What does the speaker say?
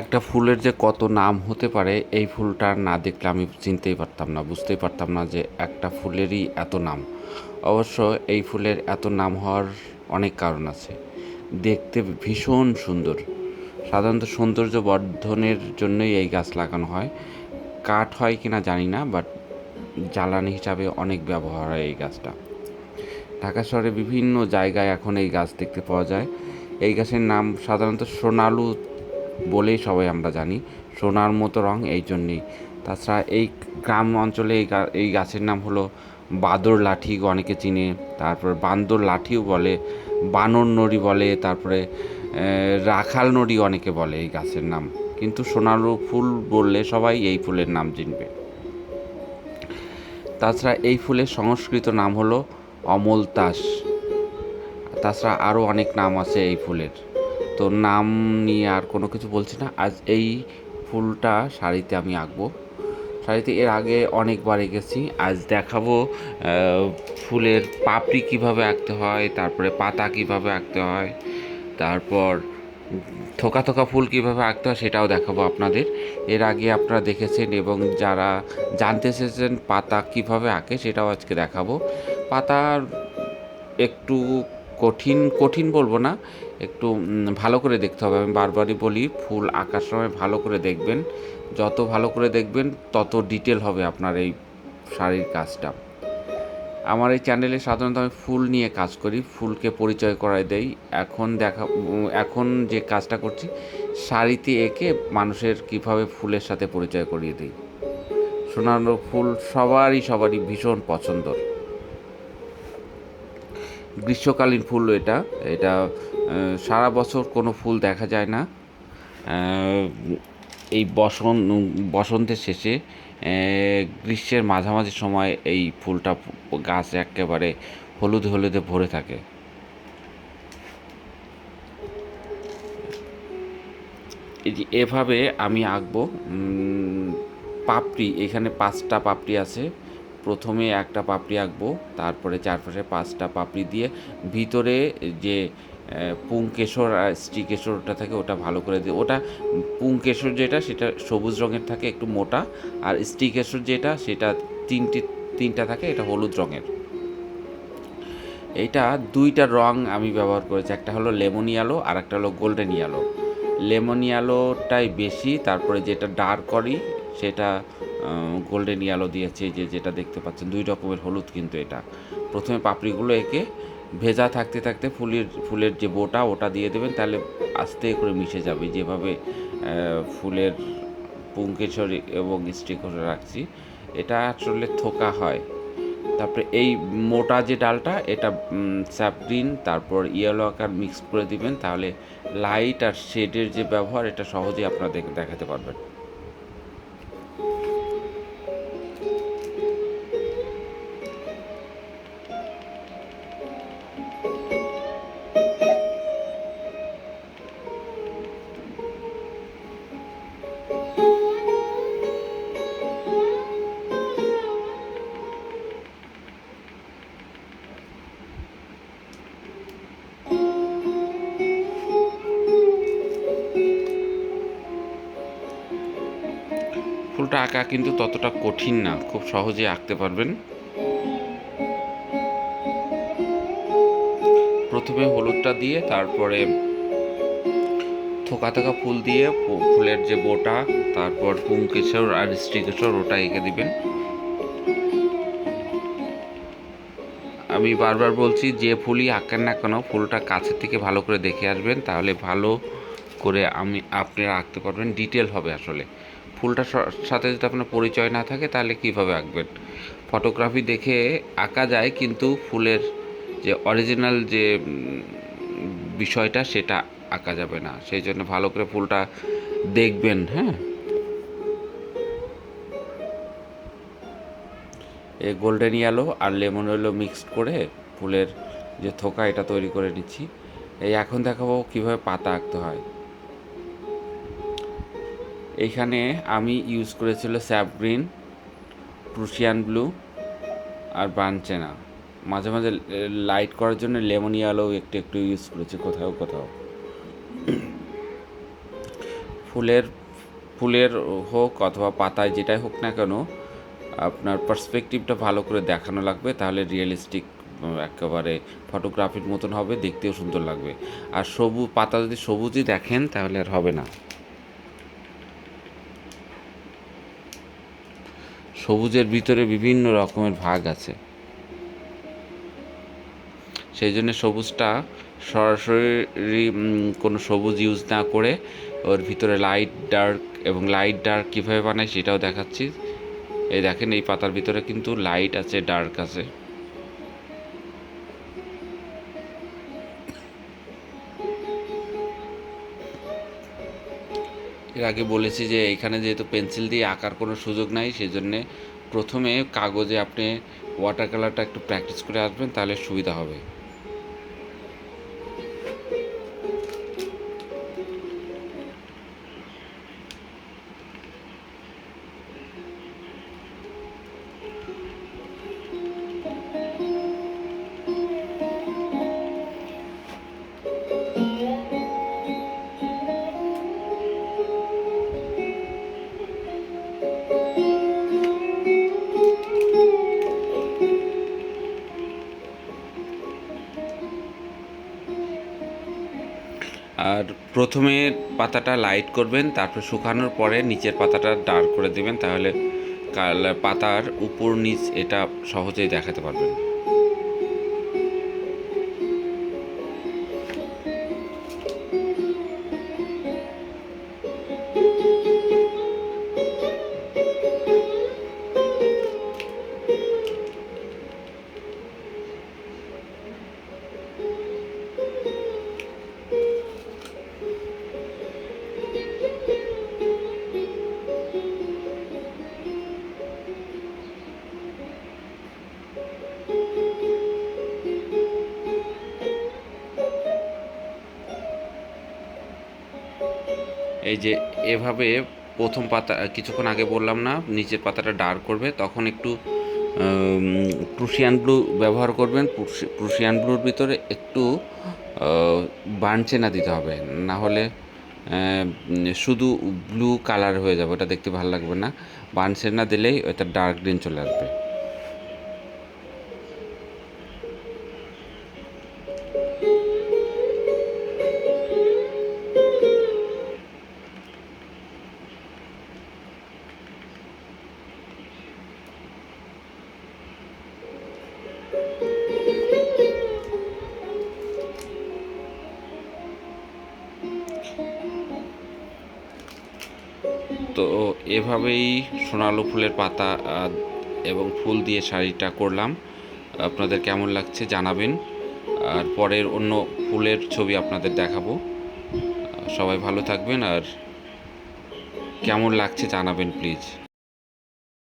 একটা ফুলের যে কত নাম হতে পারে, এই ফুলটা না দেখলে আমি চিনতেই পারতাম না, বুঝতেই পারতাম না যে একটা ফুলেরই এত নাম। অবশ্য এই ফুলের এত নাম হওয়ার অনেক কারণ আছে। দেখতে ভীষণ সুন্দর। সাধারণত সৌন্দর্য বর্ধনের জন্যই এই গাছ লাগানো হয়। কাঠ হয় কি না জানি না বাট জ্বালানি হিসাবে অনেক ব্যবহার হয় এই গাছটা। ঢাকা শহরে বিভিন্ন জায়গায় এখন এই গাছ দেখতে পাওয়া যায়। এই গাছের নাম সাধারণত সোনালু বলেই সবাই আমরা জানি, সোনার মতো রং এই জন্যেই। তাছাড়া এই গ্রাম অঞ্চলে এই এই গাছের নাম হলো বাদর লাঠি, অনেকে চিনে। তারপর বান্দর লাঠিও বলে, বানর নড়ি বলে, তারপরে রাখাল নড়ি অনেকে বলে এই গাছের নাম। কিন্তু সোনালু ফুল বললে সবাই এই ফুলের নাম চিনবে। তাছাড়া এই ফুলের সংস্কৃত নাম হলো অমলতাস। তাছাড়া আরও অনেক নাম আছে এই ফুলের। তো নাম নিয়ে আর কোনো কিছু বলছি না। আজ এই ফুলটা শাড়িতে আমি আঁকবো। শাড়িতে এর আগে অনেকবার এঁকেছি। আজ দেখাবো ফুলের পাপড়ি কীভাবে আঁকতে হয়, তারপরে পাতা কীভাবে আঁকতে হয়, তারপর থোকা থোকা ফুল কীভাবে আঁকতে হয় সেটাও দেখাবো আপনাদের। এর আগে আপনারা দেখেছেন এবং যারা জানতে চেয়েছেন পাতা কীভাবে আঁকে সেটাও আজকে দেখাবো। পাতার একটু কঠিন কঠিন বলব না, একটু ভালো করে দেখতে হবে। আমি বারবারই বলি, ফুল আঁকার সময় ভালো করে দেখবেন। যত ভালো করে দেখবেন, তত ডিটেল হবে আপনার এই শাড়ির কাজটা। আমার এই চ্যানেলে সাধারণত আমি ফুল নিয়ে কাজ করি, ফুলকে পরিচয় করাই দেই। এখন দেখা এখন যে কাজটা করছি, শাড়িতে এঁকে মানুষের কীভাবে ফুলের সাথে পরিচয় করিয়ে দিই। সোনালো ফুল সবারই সবারই ভীষণ পছন্দর। গ্রীষ্মকালীন ফুল এটা। এটা সারা বছর কোনো ফুল দেখা যায় না। এই বসন, বসন্তের শেষে গ্রীষ্মের মাঝামাঝি সময় এই ফুলটা গাছ একেবারে হলুদ হলুদে ভরে থাকে। এভাবে আমি আঁকবো। পাপড়ি, এখানে পাঁচটা পাপড়ি আছে। প্রথমে একটা পাপড়ি আঁকবো, তারপরে চারপাশে পাঁচটা পাপড়ি দিয়ে ভিতরে যে পুংকেশর আর স্ত্রীকেশর ওটা থাকে ওটা ভালো করে দিয়ে, ওটা পুংকেশর যেটা সেটা সবুজ রঙের থাকে, একটু মোটা, আর স্ত্রীকেশর যেটা সেটা তিনটে, তিনটা থাকে, এটা হলুদ রঙের। এইটা দুইটা রং আমি ব্যবহার করেছি, একটা হলো লেমন ইয়েলো আর একটা হলো গোল্ডেন ইয়েলো। লেমন ইয়েলোটাই বেশি, তারপরে যেটা ডার্ক করি সেটা গোল্ডেন ইয়ালো দিয়েছে যে যেটা দেখতে পাচ্ছেন, দুই রকমের হলুদ কিন্তু এটা। প্রথমে পাপড়িগুলো এঁকে ভেজা থাকতে থাকতে ফুলের ফুলের যে বোটা, ওটা দিয়ে দেবেন, তাহলে আস্তে করে মিশে যাবে। যেভাবে ফুলের পুঙ্কেশ্বরী এবং স্টিক করে রাখছি, এটা আসলে থোকা হয়। তারপরে এই মোটা যে ডালটা, এটা স্যাপ তারপর ইয়েলো আকার মিক্স করে দিবেন, তাহলে লাইট আর শেডের যে ব্যবহার, এটা সহজেই আপনারা দেখাতে পারবেন। আঁকা কিন্তু ততটা কঠিন না, খুব সহজে আঁকতে পারবেন। প্রথমে হলুদটা দিয়ে, তারপরে থোকা থোকা ফুল দিয়ে ফুলের যে বোটা, তারপর পুংকেশর আর স্ত্রীকেশর ওটা এঁকে দিবেন। আমি বারবার বলছি, যে ফুলই আঁকেন না কেন, ফুলটা কাছের থেকে ভালো করে দেখে আসবেন, তাহলে ভালো করে আমি আপনারা আঁকতে পারবেন। ডিটেল হবে আসলে। ফুলটার সাথে যদি আপনার পরিচয় না থাকে, তাহলে কীভাবে আঁকবেন? ফটোগ্রাফি দেখে আঁকা যায়, কিন্তু ফুলের যে অরিজিনাল যে বিষয়টা, সেটা আঁকা যাবে না। সেই জন্য ভালো করে ফুলটা দেখবেন হ্যাঁ? এ গোল্ডেন ইয়েলো আর লেমন ইয়েলো মিক্সড করে ফুলের যে থোকা, এটা তৈরি করে নিচ্ছি। এই এখন দেখাবো কীভাবে পাতা আঁকতে হয়। এইখানে আমি ইউজ করেছিল স্যাপ গ্রিন প্রুশিয়ান ব্লু আর বানচেনা মাঝে মাঝে লাইট করার জন্য লেমন ইয়ালো একটু একটু ইউজ করেছি, কোথাও কোথাও। ফুলের ফুলের হোক অথবা পাতায় যেটাই হোক না কেন, আপনার পার্সপেক্টিভটা ভালো করে দেখানো লাগবে, তাহলে রিয়েলিস্টিক একেবারে ফটোগ্রাফির মতন হবে, দেখতেও সুন্দর লাগবে। আর সবুজ পাতা যদি সবুজই দেখেন, তাহলে আর হবে না। সবুজের ভিতরে বিভিন্ন রকমের ভাগ আছে। সেই জন্য সবুজটা সরাসরি কোনো সবুজ ইউজ না করে ওর ভিতরে লাইট ডার্ক এবং লাইট ডার্ক কীভাবে বানায় সেটাও দেখাচ্ছি। এই দেখেন এই পাতার ভিতরে কিন্তু লাইট আছে ডার্ক আছে। এর আগে বলেছি যে এখানে যেহেতু পেন্সিল দিয়ে আঁকার কোনো সুযোগ নাই, সেজন্যে প্রথমে কাগজে আপনি ওয়াটার কালারটা একটু প্র্যাকটিস করে আসবেন, তাহলে সুবিধা হবে। আর প্রথমে পাতাটা লাইট করবেন, তারপর শুকানোর পরে নিচের পাতাটা ডার্ক করে দেবেন, তাহলে পাতার উপর নিচ এটা সহজেই দেখাতে পারবেন। এই যে এভাবে প্রথম পাতা, কিছুক্ষণ আগে বললাম না, নিচের পাতাটা ডার্ক করবে, তখন একটু প্রুশিয়ান ব্লু ব্যবহার করবেন প্রুশিয়ান ব্লুর ভিতরে একটু বানচেনা দিতে হবে। না হলে শুধু ব্লু কালার হয়ে যাবে, ওটা দেখতে ভালো লাগবে না। বানচেনা দিলেই ওটা ডার্ক গ্রিন চলে আসবে। তো এভাবেই সোনালু ফুলের পাতা এবং ফুল দিয়ে শাড়িটা করলাম। আপনাদের কেমন লাগছে জানাবেন। আর পরের অন্য ফুলের ছবি আপনাদের দেখাবো। সবাই ভালো থাকবেন আর কেমন লাগছে জানাবেন, প্লিজ।